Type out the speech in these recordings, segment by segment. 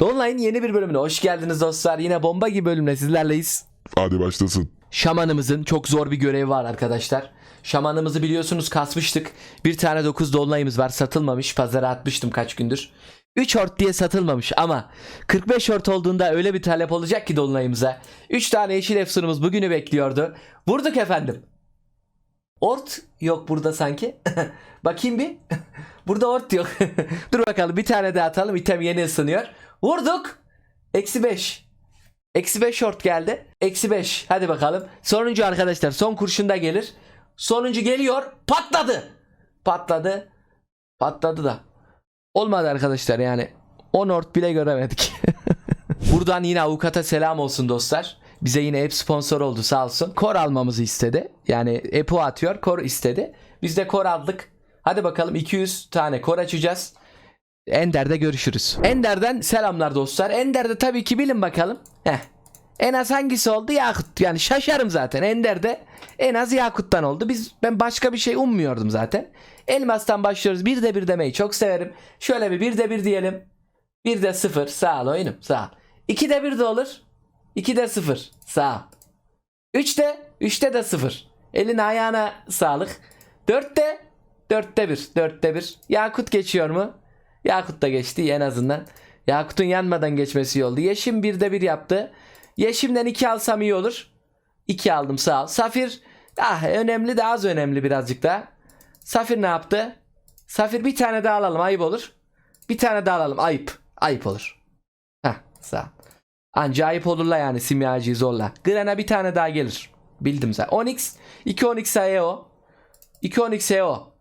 Dolunay'ın yeni bir bölümüne hoş geldiniz dostlar. Yine bomba gibi bölümle sizlerleyiz. Hadi başlasın. Şamanımızın çok zor bir görevi var arkadaşlar. Şamanımızı biliyorsunuz kasmıştık. Bir tane 9 dolunayımız var satılmamış. Pazara atmıştım kaç gündür. 3 ort diye satılmamış ama 45 ort olduğunda öyle bir talep olacak ki dolunayımıza. 3 tane yeşil efsunumuz bugünü bekliyordu. Vurduk efendim. Ort yok burada sanki. Bakayım bir. burada ort yok. Dur bakalım bir tane daha atalım. İtem yeni ısınıyor. Vurduk. Eksi 5. Eksi 5 short geldi. Eksi 5. Hadi bakalım. Sonuncu arkadaşlar. Son kurşun da gelir. Sonuncu geliyor. Patladı. Patladı. Patladı da. Olmadı arkadaşlar yani. 10 ort bile göremedik. Buradan yine avukata selam olsun dostlar. Bize yine app sponsor oldu sağ olsun. Kor almamızı istedi. Yani app'u atıyor. Kor istedi. Biz de kor aldık. Hadi bakalım 200 tane kor açacağız. Ender'de görüşürüz. Ender'den selamlar dostlar. Ender'de tabii ki bilin bakalım. Heh. En az hangisi oldu? Yakut. Yani şaşarım zaten. Ender'de en az Yakut'tan oldu. Biz ben başka bir şey ummuyordum zaten. Elmas'tan başlıyoruz. Bir de bir demeyi çok severim. Şöyle bir bir de bir diyelim. Bir de sıfır. Sağ ol oyunum. Sağ ol. İki de bir de olur. İki de sıfır. Sağ ol. Üçte. Üçte de sıfır. Elin ayağına sağlık. Dörtte. Dörtte bir. Dörtte bir. Yakut geçiyor mu? Yakut da geçti en azından. Yakut'un yanmadan geçmesi iyi oldu. Yeşim bir de bir yaptı. Yeşim'den iki alsam iyi olur. İki aldım sağ ol. Safir ah önemli de az önemli birazcık daha. Safir ne yaptı? Safir bir tane daha alalım ayıp olur. Bir tane daha alalım ayıp. Ayıp olur. Heh sağ ol. Anca ayıp olurla yani simyacıyı zorla. Grana bir tane daha gelir. Bildim zaten. Onyx. 2 Onyx EO. 2 Onyx EO.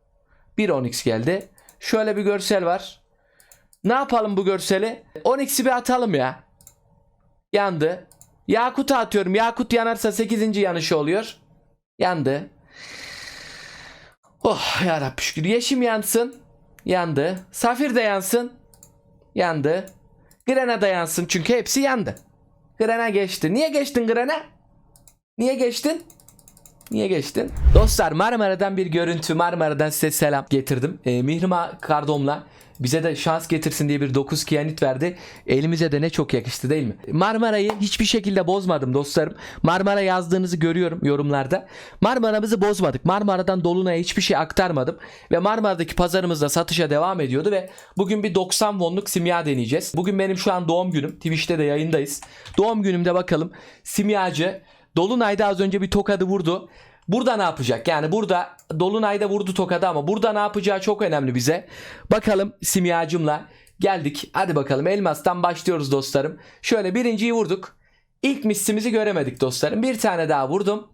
1 Onyx geldi. Şöyle bir görsel var. Ne yapalım bu görseli? Onyx'i bir atalım ya. Yandı. Yakut'a atıyorum. Yakut yanarsa 8. yanışı oluyor. Yandı. Oh yarabbim şükür. Yeşim yansın. Yandı. Safir de yansın. Yandı. Grena da yansın çünkü hepsi yandı. Grena geçti. Niye geçtin Grena? Niye geçtin? Niye geçtin? Dostlar Marmara'dan bir görüntü Marmara'dan size selam getirdim. Ee, Mihrima Kardom'la bize de şans getirsin diye bir 9 kiyanit verdi. Elimize de ne çok yakıştı değil mi? Marmara'yı hiçbir şekilde bozmadım dostlarım. Marmara yazdığınızı görüyorum yorumlarda. Marmara'mızı bozmadık. Marmara'dan Dolunay'a hiçbir şey aktarmadım. Ve Marmara'daki pazarımızda satışa devam ediyordu ve bugün bir 90 wonluk simya deneyeceğiz. Bugün benim şu an doğum günüm. Twitch'te de yayındayız. Doğum günümde bakalım simyacı Dolunay'da az önce bir tokadı vurdu. Burada ne yapacak? Yani burada Dolunay'da vurdu tokadı ama burada ne yapacağı çok önemli bize. Bakalım simyacımla geldik. Hadi bakalım elmastan başlıyoruz dostlarım. Şöyle birinciyi vurduk. İlk missimizi göremedik dostlarım. Bir tane daha vurdum.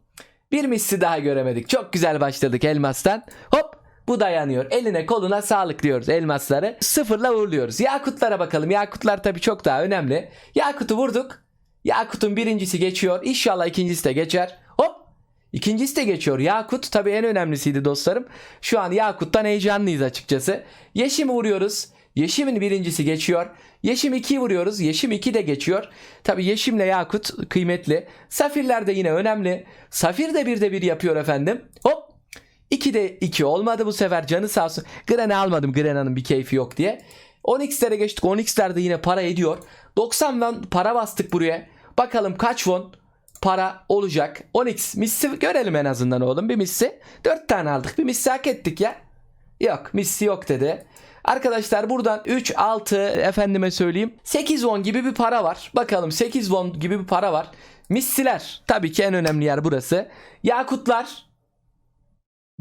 Bir missi daha göremedik. Çok güzel başladık elmastan. Hop bu dayanıyor. Eline koluna sağlık diyoruz elmasları. Sıfırla uğurluyoruz. Yakutlara bakalım. Yakutlar tabii çok daha önemli. Yakutu vurduk. Yakut'un birincisi geçiyor. İnşallah ikincisi de geçer. İkincisi de geçiyor. Yakut tabii en önemlisiydi dostlarım. Şu an Yakut'tan heyecanlıyız açıkçası. Yeşim'i vuruyoruz. Yeşim'in birincisi geçiyor. Yeşim 2'yi vuruyoruz. Yeşim 2 de geçiyor. Tabii Yeşim'le Yakut kıymetli. Safirler de yine önemli. Safir de bir de bir yapıyor efendim. Hop. 2 de 2 olmadı bu sefer canı sağ olsun. Gren'i almadım Grena'nın bir keyfi yok diye. 10x'lere geçtik. 10x'ler de yine para ediyor. 90 won para bastık buraya. Bakalım kaç won para olacak. 10x missi görelim en azından oğlum. Bir missi. 4 tane aldık. Bir missi hak ettik ya. Yok missi yok dedi. Arkadaşlar buradan 3, 6 efendime söyleyeyim 8 won gibi bir para var. Bakalım 8 won gibi bir para var. Missiler tabii ki en önemli yer burası. Yakutlar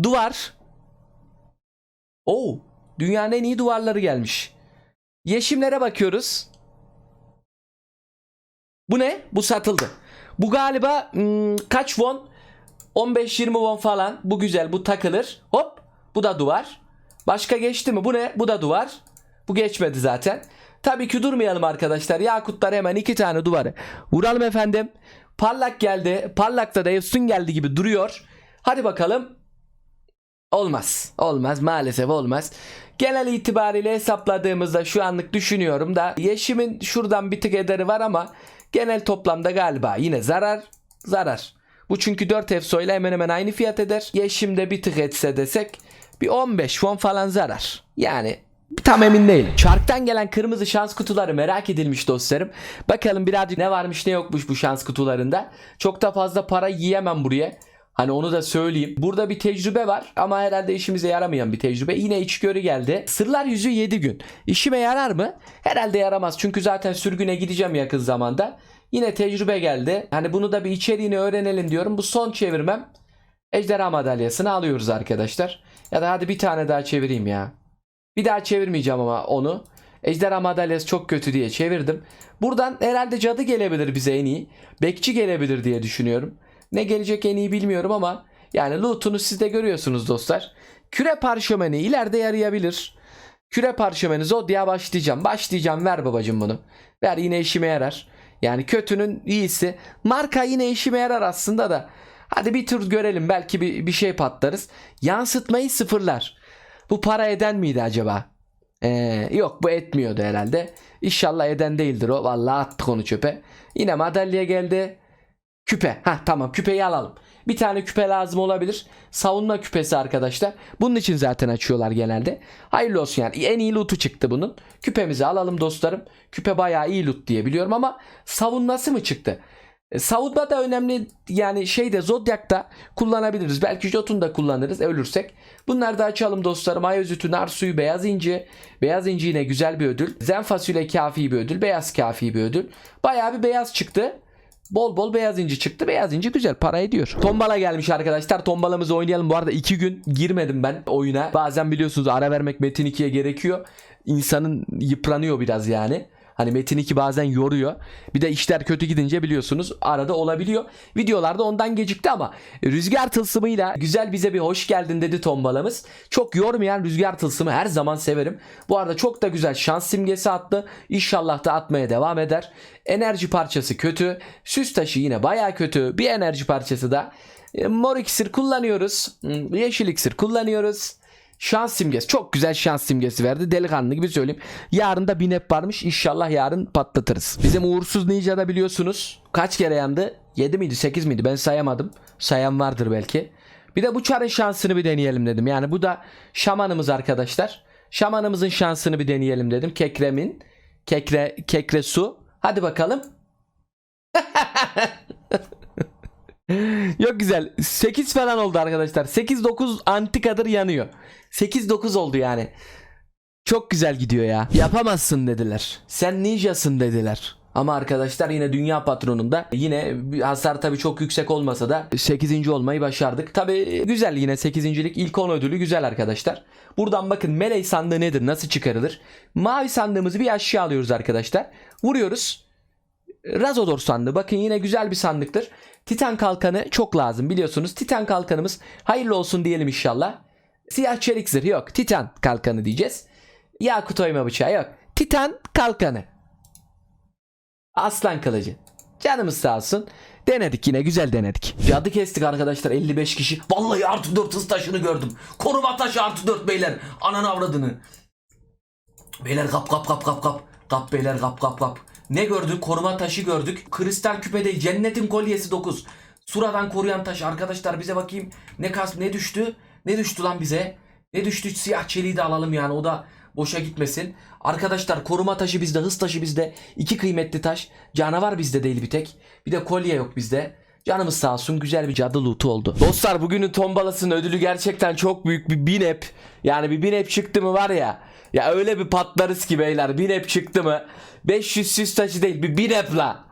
Duvar. Oo, dünyanın en iyi duvarları gelmiş. Yeşimlere bakıyoruz. Bu ne? Bu satıldı. Bu galiba hmm, kaç won? 15-20 won falan. Bu güzel. Bu takılır. Hop. Bu da duvar. Başka geçti mi? Bu ne? Bu da duvar. Bu geçmedi zaten. Tabii ki durmayalım arkadaşlar. Yakutlar hemen iki tane duvarı. Vuralım efendim. Parlak geldi. Parlakta da Efsun geldi gibi duruyor. Hadi bakalım. Olmaz. Olmaz. Maalesef olmaz. Genel itibariyle hesapladığımızda şu anlık düşünüyorum da Yeşim'in şuradan bir tık ederi var ama genel toplamda galiba yine zarar. Zarar. Bu çünkü 4 EFSO ile hemen hemen aynı fiyat eder. Yeşim'de bir tık etse desek bir 15 fon falan zarar. Yani Tam emin değilim. Çarktan gelen kırmızı şans kutuları merak edilmiş dostlarım. Bakalım birazcık ne varmış ne yokmuş bu şans kutularında. Çok da fazla para yiyemem buraya. Hani onu da söyleyeyim. Burada bir tecrübe var ama herhalde işimize yaramayan bir tecrübe. Yine içgörü geldi. Sırlar yüzü 7 gün. İşime yarar mı? Herhalde yaramaz. Çünkü zaten sürgüne gideceğim yakın zamanda. Yine tecrübe geldi. Hani bunu da bir içeriğini öğrenelim diyorum. Bu son çevirmem. Ejderha madalyasını alıyoruz arkadaşlar. Ya da hadi bir tane daha çevireyim ya. Bir daha çevirmeyeceğim ama onu. Ejderha madalyası çok kötü diye çevirdim. Buradan herhalde cadı gelebilir bize en iyi. Bekçi gelebilir diye düşünüyorum. Ne gelecek en iyi bilmiyorum ama yani loot'unu siz de görüyorsunuz dostlar. Küre parşömeni ileride yarayabilir. Küre parşömeni Zodya başlayacağım. Başlayacağım ver babacım bunu. Ver yine işime yarar. Yani kötünün iyisi. Marka yine işime yarar aslında da. Hadi bir tur görelim belki bir, bir şey patlarız. Yansıtmayı sıfırlar. Bu para eden miydi acaba? Ee, yok bu etmiyordu herhalde. İnşallah eden değildir o. Vallahi attık onu çöpe. Yine madalya geldi. Küpe. Ha tamam küpeyi alalım. Bir tane küpe lazım olabilir. Savunma küpesi arkadaşlar. Bunun için zaten açıyorlar genelde. Hayırlı olsun yani. En iyi loot'u çıktı bunun. Küpemizi alalım dostlarım. Küpe bayağı iyi loot diye biliyorum ama savunması mı çıktı? E, Savunma da önemli yani şeyde Zodyak'ta kullanabiliriz. Belki Jotun da kullanırız ölürsek. Bunları da açalım dostlarım. Ay özütü, nar suyu, beyaz inci. Beyaz inci yine güzel bir ödül. Zen fasulye kafi bir ödül. Beyaz kafi bir ödül. Bayağı bir beyaz çıktı. Bol bol beyaz inci çıktı. Beyaz inci güzel para ediyor. Tombala gelmiş arkadaşlar. Tombalamızı oynayalım. Bu arada 2 gün girmedim ben oyuna. Bazen biliyorsunuz ara vermek Metin 2'ye gerekiyor. İnsanın yıpranıyor biraz yani. Hani Metin 2 bazen yoruyor. Bir de işler kötü gidince biliyorsunuz arada olabiliyor. Videolarda ondan gecikti ama rüzgar tılsımıyla güzel bize bir hoş geldin dedi tombalamız. Çok yormayan rüzgar tılsımı her zaman severim. Bu arada çok da güzel şans simgesi attı. İnşallah da atmaya devam eder. Enerji parçası kötü. Süs taşı yine baya kötü. Bir enerji parçası da. E, Mor iksir kullanıyoruz. Hmm, Yeşil iksir kullanıyoruz. Şans simgesi. Çok güzel şans simgesi verdi. Delikanlı gibi söyleyeyim. Yarın da bir nep varmış. İnşallah yarın patlatırız. Bizim uğursuz ninja'da biliyorsunuz. Kaç kere yandı? 7 miydi 8 miydi? Ben sayamadım. Sayan vardır belki. Bir de bu çarın şansını bir deneyelim dedim. Yani bu da şamanımız arkadaşlar. Şamanımızın şansını bir deneyelim dedim. Kekremin. Kekre, kekre su. Hadi bakalım. Yok güzel. 8 falan oldu arkadaşlar. 8-9 antikadır yanıyor. 8-9 oldu yani. Çok güzel gidiyor ya. Yapamazsın dediler. Sen ninjasın dediler. Ama arkadaşlar yine dünya patronunda yine hasar tabii çok yüksek olmasa da 8. olmayı başardık. Tabii güzel yine 8.lik ilk 10 ödülü güzel arkadaşlar. Buradan bakın melek sandığı nedir nasıl çıkarılır. Mavi sandığımızı bir aşağı alıyoruz arkadaşlar. Vuruyoruz. Razodor sandığı bakın yine güzel bir sandıktır. Titan kalkanı çok lazım biliyorsunuz. Titan kalkanımız hayırlı olsun diyelim inşallah. Siyah çelik zırh yok. Titan kalkanı diyeceğiz. Yakut oyma bıçağı yok. Titan kalkanı. Aslan kılıcı. Canımız sağ olsun. Denedik yine güzel denedik. Cadı kestik arkadaşlar 55 kişi. Vallahi artı 4 hız taşını gördüm. Koruma taşı artı 4 beyler. Ananı avradını. Beyler kap kap kap kap kap. Kap beyler kap kap kap. Ne gördük? Koruma taşı gördük. Kristal küpe değil. Cennetin kolyesi 9. Suradan koruyan taş. Arkadaşlar bize bakayım. Ne kas ne düştü? Ne düştü lan bize? Ne düştü? Siyah çeliği de alalım yani. O da boşa gitmesin. Arkadaşlar koruma taşı bizde. Hız taşı bizde. iki kıymetli taş. Canavar bizde değil bir tek. Bir de kolye yok bizde. Canımız sağ olsun güzel bir cadı loot'u oldu. Dostlar bugünün tombalasının ödülü gerçekten çok büyük bir binep. Yani bir binep çıktı mı var ya. Ya öyle bir patlarız ki beyler. Binep çıktı mı 500 süs taşı değil bir binep la.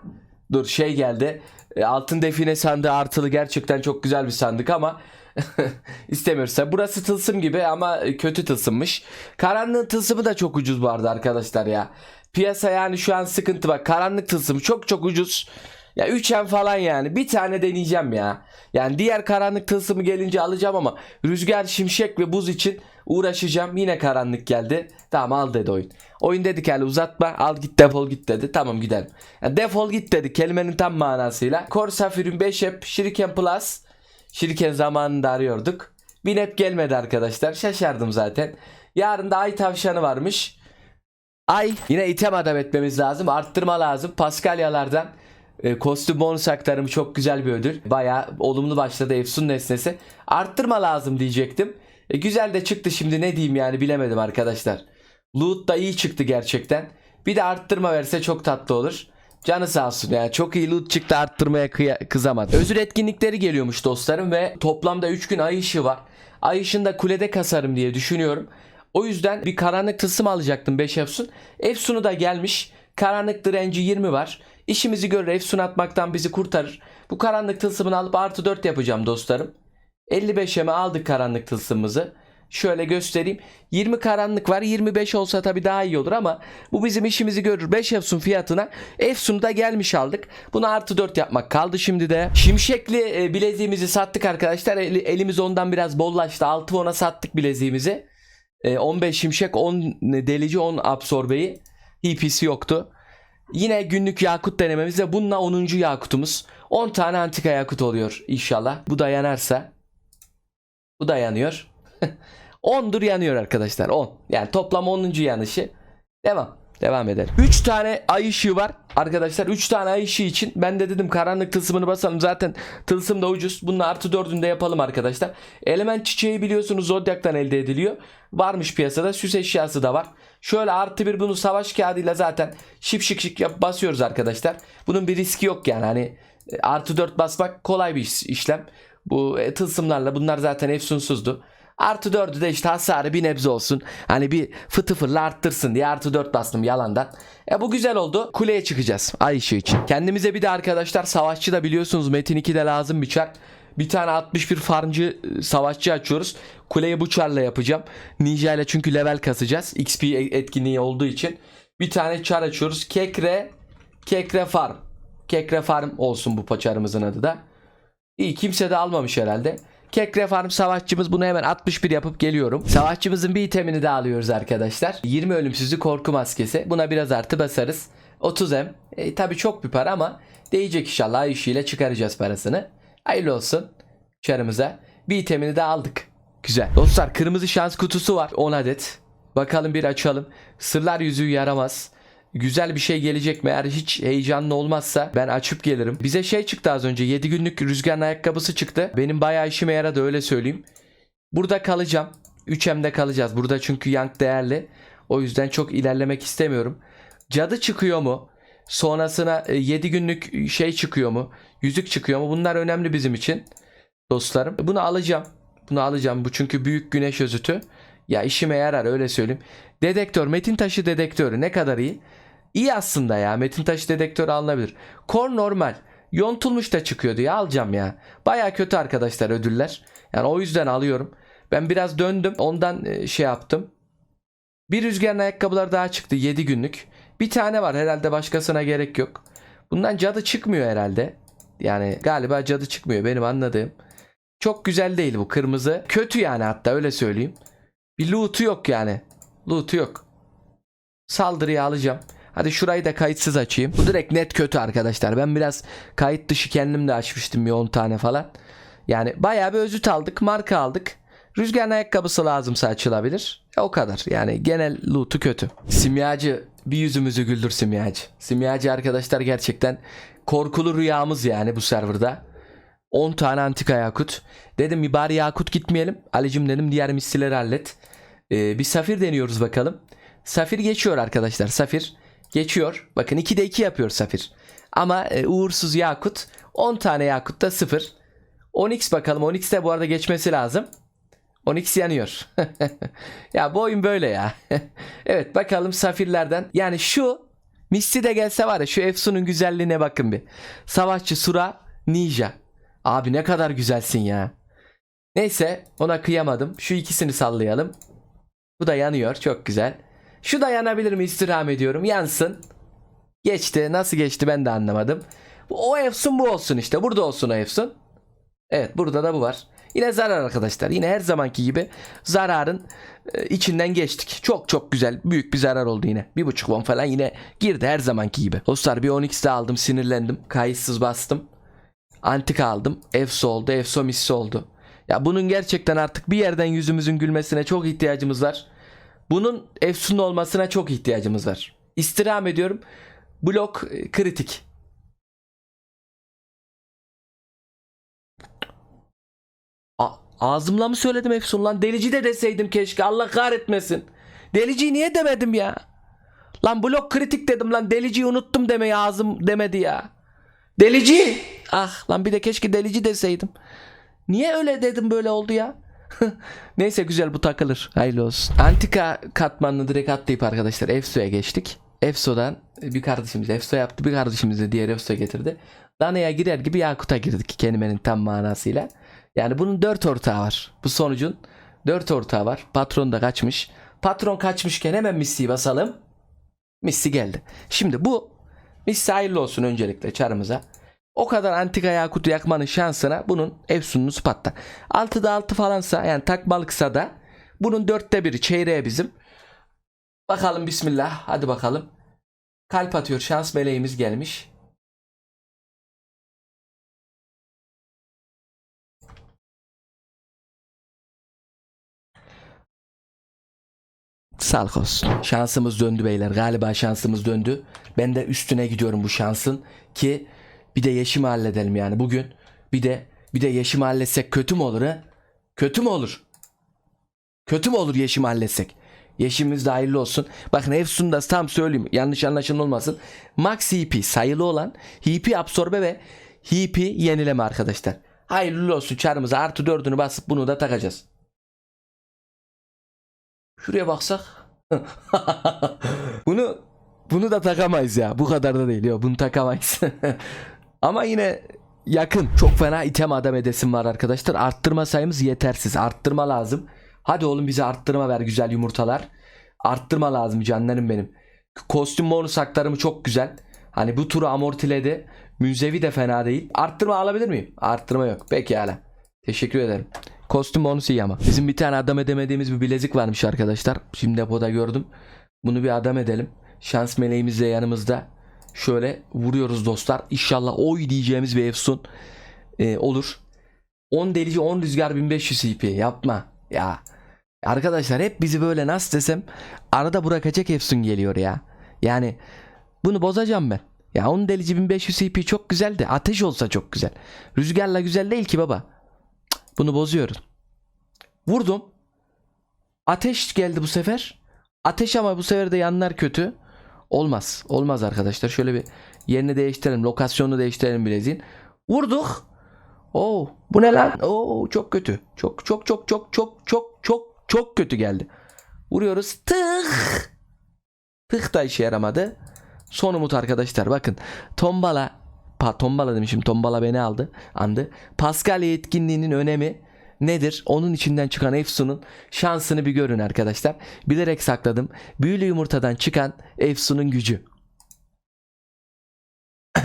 Dur şey geldi. E, Altın define sandığı artılı gerçekten çok güzel bir sandık ama istemiyorsa. Burası tılsım gibi ama kötü tılsımmış. Karanlığın tılsımı da çok ucuz arada arkadaşlar ya. Piyasa yani şu an sıkıntı bak. Karanlık tılsım çok çok ucuz. Ya 3M falan yani. Bir tane deneyeceğim ya. Yani diğer karanlık tılsımı gelince alacağım ama rüzgar, şimşek ve buz için uğraşacağım. Yine karanlık geldi. Tamam al dedi oyun. Oyun dedik yani uzatma. Al git defol git dedi. Tamam gidelim. Yani defol git dedi kelimenin tam manasıyla. Corsafir'in 5 hep Shuriken Plus. Shuriken zamanında arıyorduk. Binep gelmedi arkadaşlar. Şaşardım zaten. Yarın da ay tavşanı varmış. Ay yine item adam etmemiz lazım. Arttırma lazım. Paskalyalardan e, kostüm bonus aktarımı çok güzel bir ödül. Baya olumlu başladı Efsun nesnesi. Arttırma lazım diyecektim. E, güzel de çıktı şimdi ne diyeyim yani bilemedim arkadaşlar. Loot da iyi çıktı gerçekten. Bir de arttırma verse çok tatlı olur. Canı sağ olsun ya. Çok iyi loot çıktı arttırmaya kızamadı. Özür etkinlikleri geliyormuş dostlarım ve toplamda 3 gün ay ışığı var. Ay ışığında kulede kasarım diye düşünüyorum. O yüzden bir karanlık tılsım alacaktım 5 Efsun. Efsun'u da gelmiş. Karanlık direnci 20 var. İşimizi görür Efsun atmaktan bizi kurtarır. Bu karanlık tılsımını alıp artı 4 yapacağım dostlarım. 55'e aldık karanlık tılsımımızı. Şöyle göstereyim. 20 karanlık var. 25 olsa tabii daha iyi olur ama bu bizim işimizi görür. 5 Efsun fiyatına Efsun'u da gelmiş aldık. Bunu artı 4 yapmak kaldı şimdi de. Şimşekli e, bileziğimizi sattık arkadaşlar. Eli- elimiz ondan biraz bollaştı. 6 ona sattık bileziğimizi. E, 15 şimşek 10 delici 10 absorbeyi. HP'si yoktu. Yine günlük yakut denememiz ve bununla 10. yakutumuz. 10 tane antika yakut oluyor inşallah. Bu da yanarsa. Bu da yanıyor. 10'dur yanıyor arkadaşlar 10. Yani toplam 10. yanışı. Devam. Devam edelim. 3 tane ay ışığı var. Arkadaşlar 3 tane ay ışığı için ben de dedim karanlık tılsımını basalım. Zaten tılsım da ucuz. Bunun artı 4'ünü de yapalım arkadaşlar. Element çiçeği biliyorsunuz Zodyak'tan elde ediliyor. Varmış piyasada. Süs eşyası da var. Şöyle artı bir bunu savaş kağıdıyla zaten şıp şık şık yap basıyoruz arkadaşlar. Bunun bir riski yok yani. Hani e, artı 4 basmak kolay bir iş- işlem. Bu e, tılsımlarla bunlar zaten efsunsuzdu. Artı 4'ü de işte hasarı bir nebze olsun. Hani bir fıtı fırla arttırsın diye artı 4 bastım yalandan. E bu güzel oldu. Kuleye çıkacağız ay ışığı için. Kendimize bir de arkadaşlar savaşçı da biliyorsunuz Metin 2'de lazım bir çar. Bir tane 61 farmcı e, savaşçı açıyoruz. Kuleyi bu çarla yapacağım. Ninja ile çünkü level kasacağız. XP etkinliği olduğu için. Bir tane çar açıyoruz. Kekre Kekre Farm. Kekre Farm olsun bu paçarımızın adı da. İyi kimse de almamış herhalde. Kekre Farm savaşçımız bunu hemen 61 yapıp geliyorum. Savaşçımızın bir itemini de alıyoruz arkadaşlar. 20 ölümsüzlü korku maskesi. Buna biraz artı basarız. 30 M. E, tabi çok bir para ama değecek inşallah. İşiyle çıkaracağız parasını. Hayırlı olsun. Çarımıza. Bir itemini de aldık. Güzel. Dostlar kırmızı şans kutusu var. 10 adet. Bakalım bir açalım. Sırlar yüzüğü yaramaz. Güzel bir şey gelecek mi? Eğer hiç heyecanlı olmazsa ben açıp gelirim. Bize şey çıktı az önce. 7 günlük rüzgarın ayakkabısı çıktı. Benim bayağı işime yaradı öyle söyleyeyim. Burada kalacağım. 3M'de kalacağız. Burada çünkü yank değerli. O yüzden çok ilerlemek istemiyorum. Cadı çıkıyor mu? Sonrasına 7 günlük şey çıkıyor mu? Yüzük çıkıyor mu? Bunlar önemli bizim için. Dostlarım. Bunu alacağım. Bunu alacağım. Bu çünkü büyük güneş özütü. Ya işime yarar öyle söyleyeyim. Dedektör, metin taşı dedektörü ne kadar iyi? İyi aslında ya. Metin taşı dedektörü alınabilir. Kor normal. Yontulmuş da çıkıyor diye alacağım ya. Baya kötü arkadaşlar ödüller. Yani o yüzden alıyorum. Ben biraz döndüm. Ondan e, şey yaptım. Bir rüzgarın ayakkabılar daha çıktı 7 günlük. Bir tane var herhalde başkasına gerek yok. Bundan cadı çıkmıyor herhalde. Yani galiba cadı çıkmıyor benim anladığım. Çok güzel değil bu kırmızı. Kötü yani hatta öyle söyleyeyim. Bir loot'u yok yani. Loot'u yok. Saldırıya alacağım. Hadi şurayı da kayıtsız açayım. Bu direkt net kötü arkadaşlar. Ben biraz kayıt dışı kendim de açmıştım bir 10 tane falan. Yani bayağı bir özüt aldık. Marka aldık. Rüzgarın ayakkabısı lazımsa açılabilir. E, o kadar. Yani genel loot'u kötü. Simyacı bir yüzümüzü güldür simyacı. Simyacı arkadaşlar gerçekten korkulu rüyamız yani bu serverda. 10 tane antika yakut. Dedim bir bari yakut gitmeyelim. Alicim dedim diğer mislileri hallet. Ee, bir safir deniyoruz bakalım. Safir geçiyor arkadaşlar. Safir geçiyor. Bakın 2'de 2 yapıyor safir. Ama e, uğursuz yakut 10 tane yakut da 0. Onyx bakalım. Onyx de bu arada geçmesi lazım. Onyx yanıyor. ya bu oyun böyle ya. evet bakalım safirlerden. Yani şu Misli de gelse var ya şu Efsun'un güzelliğine bakın bir. Savaşçı Sura Ninja. Abi ne kadar güzelsin ya. Neyse ona kıyamadım. Şu ikisini sallayalım. Bu da yanıyor. Çok güzel. Şu da yanabilir mi istirham ediyorum. Yansın. Geçti. Nasıl geçti ben de anlamadım. O Efsun bu olsun işte. Burada olsun o Efsun. Evet burada da bu var. Yine zarar arkadaşlar. Yine her zamanki gibi zararın e, içinden geçtik. Çok çok güzel. Büyük bir zarar oldu yine. Bir buçuk won falan yine girdi her zamanki gibi. Dostlar bir 12 de aldım. Sinirlendim. Kayıtsız bastım. Antika aldım. Efso oldu. Efso missi oldu. Ya bunun gerçekten artık bir yerden yüzümüzün gülmesine çok ihtiyacımız var. Bunun efsun olmasına çok ihtiyacımız var. İstirham ediyorum. Blok e, kritik. Ağzımla mı söyledim Efsun lan? Delici de deseydim keşke. Allah kahretmesin. Deliciyi niye demedim ya? Lan blok kritik dedim lan. Deliciyi unuttum demeyi ağzım demedi ya. Delici. Ah lan bir de keşke delici deseydim. Niye öyle dedim böyle oldu ya? Neyse güzel bu takılır. Hayırlı olsun. Antika katmanını direkt atlayıp arkadaşlar Efso'ya geçtik. Efso'dan bir kardeşimiz Efso yaptı. Bir kardeşimiz de diğer Efso getirdi. Dana'ya girer gibi Yakut'a girdik kelimenin tam manasıyla. Yani bunun dört ortağı var. Bu sonucun dört ortağı var. Patron da kaçmış. Patron kaçmışken hemen Missi'yi basalım. Missi geldi. Şimdi bu Missi hayırlı olsun öncelikle çarımıza. O kadar antika yakutu yakmanın şansına bunun Efsun'un spatta. 6'da 6 falansa yani takmalıksa da bunun dörtte biri çeyreğe bizim. Bakalım bismillah hadi bakalım. Kalp atıyor şans meleğimiz gelmiş. Sağlık olsun. Şansımız döndü beyler. Galiba şansımız döndü. Ben de üstüne gidiyorum bu şansın ki bir de Yeşim'i halledelim yani bugün. Bir de bir de Yeşim'i halletsek kötü mü olur ha? Kötü mü olur? Kötü mü olur Yeşim'i halletsek? Yeşimimiz de hayırlı olsun. Bakın Efsun'da tam söyleyeyim yanlış anlaşılma olmasın. Max HP sayılı olan HP absorbe ve HP yenileme arkadaşlar. Hayırlı olsun çarımıza artı dördünü basıp bunu da takacağız. Şuraya baksak. bunu bunu da takamayız ya. Bu kadar da değil. Yok bunu takamayız. Ama yine yakın. Çok fena item adam edesim var arkadaşlar. Arttırma sayımız yetersiz. Arttırma lazım. Hadi oğlum bize arttırma ver güzel yumurtalar. Arttırma lazım canlarım benim. Kostüm bonus haklarımı çok güzel. Hani bu turu amortiledi. Münzevi de fena değil. Arttırma alabilir miyim? Arttırma yok. Pekala. Teşekkür ederim. Kostüm bonus iyi ama. Bizim bir tane adam edemediğimiz bir bilezik varmış arkadaşlar. Şimdi depoda gördüm. Bunu bir adam edelim. Şans meleğimiz de yanımızda. Şöyle vuruyoruz dostlar. İnşallah oy diyeceğimiz bir efsun e, olur. 10 delici 10 rüzgar 1500 CP yapma. Ya arkadaşlar hep bizi böyle nasıl desem arada bırakacak efsun geliyor ya. Yani bunu bozacağım ben. Ya 10 delici 1500 CP çok güzel de ateş olsa çok güzel. Rüzgarla güzel değil ki baba. Bunu bozuyoruz. Vurdum. Ateş geldi bu sefer. Ateş ama bu sefer de yanlar kötü. Olmaz. Olmaz arkadaşlar. Şöyle bir yerini değiştirelim. Lokasyonunu değiştirelim bileziğin. Vurduk. Oo, bu ne lan? Oo, çok kötü. Çok çok çok çok çok çok çok çok kötü geldi. Vuruyoruz. Tık. Tık da işe yaramadı. Son umut arkadaşlar. Bakın. Tombala pa, tombala demişim. Tombala beni aldı. Andı. Paskalya etkinliğinin önemi nedir? Onun içinden çıkan Efsun'un şansını bir görün arkadaşlar. Bilerek sakladım. Büyülü yumurtadan çıkan Efsun'un gücü.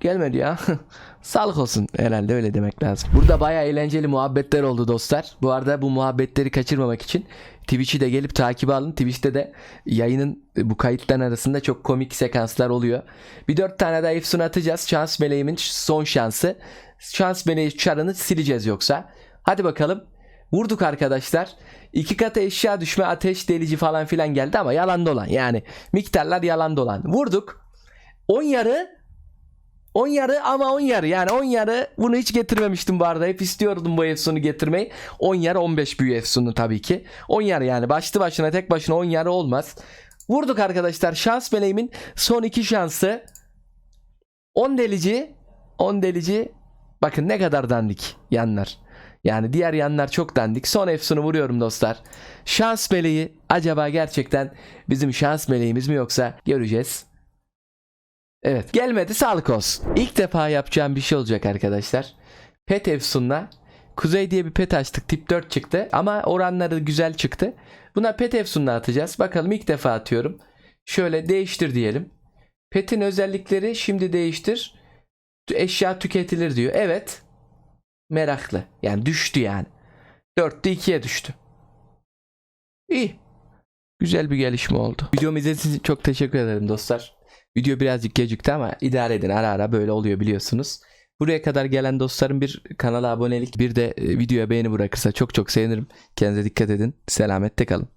Gelmedi ya. Sağlık olsun herhalde öyle demek lazım. Burada baya eğlenceli muhabbetler oldu dostlar. Bu arada bu muhabbetleri kaçırmamak için Twitch'i de gelip takip alın. Twitch'te de yayının bu kayıtların arasında çok komik sekanslar oluyor. Bir dört tane daha Efsun atacağız. Şans meleğimin son şansı. Şans meleği çarını sileceğiz yoksa. Hadi bakalım. Vurduk arkadaşlar. İki katı eşya düşme ateş delici falan filan geldi ama yalan dolan. Yani miktarlar yalan dolan. Vurduk. 10 yarı 10 yarı ama 10 yarı. Yani 10 yarı bunu hiç getirmemiştim bu arada. Hep istiyordum bu Efsun'u getirmeyi. 10 yarı 15 büyü Efsun'u tabii ki. 10 yarı yani. Başlı başına tek başına 10 yarı olmaz. Vurduk arkadaşlar. Şans meleğimin son iki şansı. 10 delici 10 delici. Bakın ne kadar dandik yanlar. Yani diğer yanlar çok dandik. Son Efsun'u vuruyorum dostlar. Şans meleği acaba gerçekten bizim şans meleğimiz mi yoksa göreceğiz Evet. Gelmedi sağlık olsun. İlk defa yapacağım bir şey olacak arkadaşlar. Pet Efsun'la Kuzey diye bir pet açtık. Tip 4 çıktı. Ama oranları güzel çıktı. Buna pet Efsun'la atacağız. Bakalım ilk defa atıyorum. Şöyle değiştir diyelim. Pet'in özellikleri şimdi değiştir. Eşya tüketilir diyor. Evet. Meraklı. Yani düştü yani. 4'te 2'ye düştü. İyi. Güzel bir gelişme oldu. Videomu izlediğiniz için çok teşekkür ederim dostlar. Video birazcık gecikti ama idare edin ara ara böyle oluyor biliyorsunuz. Buraya kadar gelen dostlarım bir kanala abonelik bir de e, videoya beğeni bırakırsa çok çok sevinirim. Kendinize dikkat edin. Selamette kalın.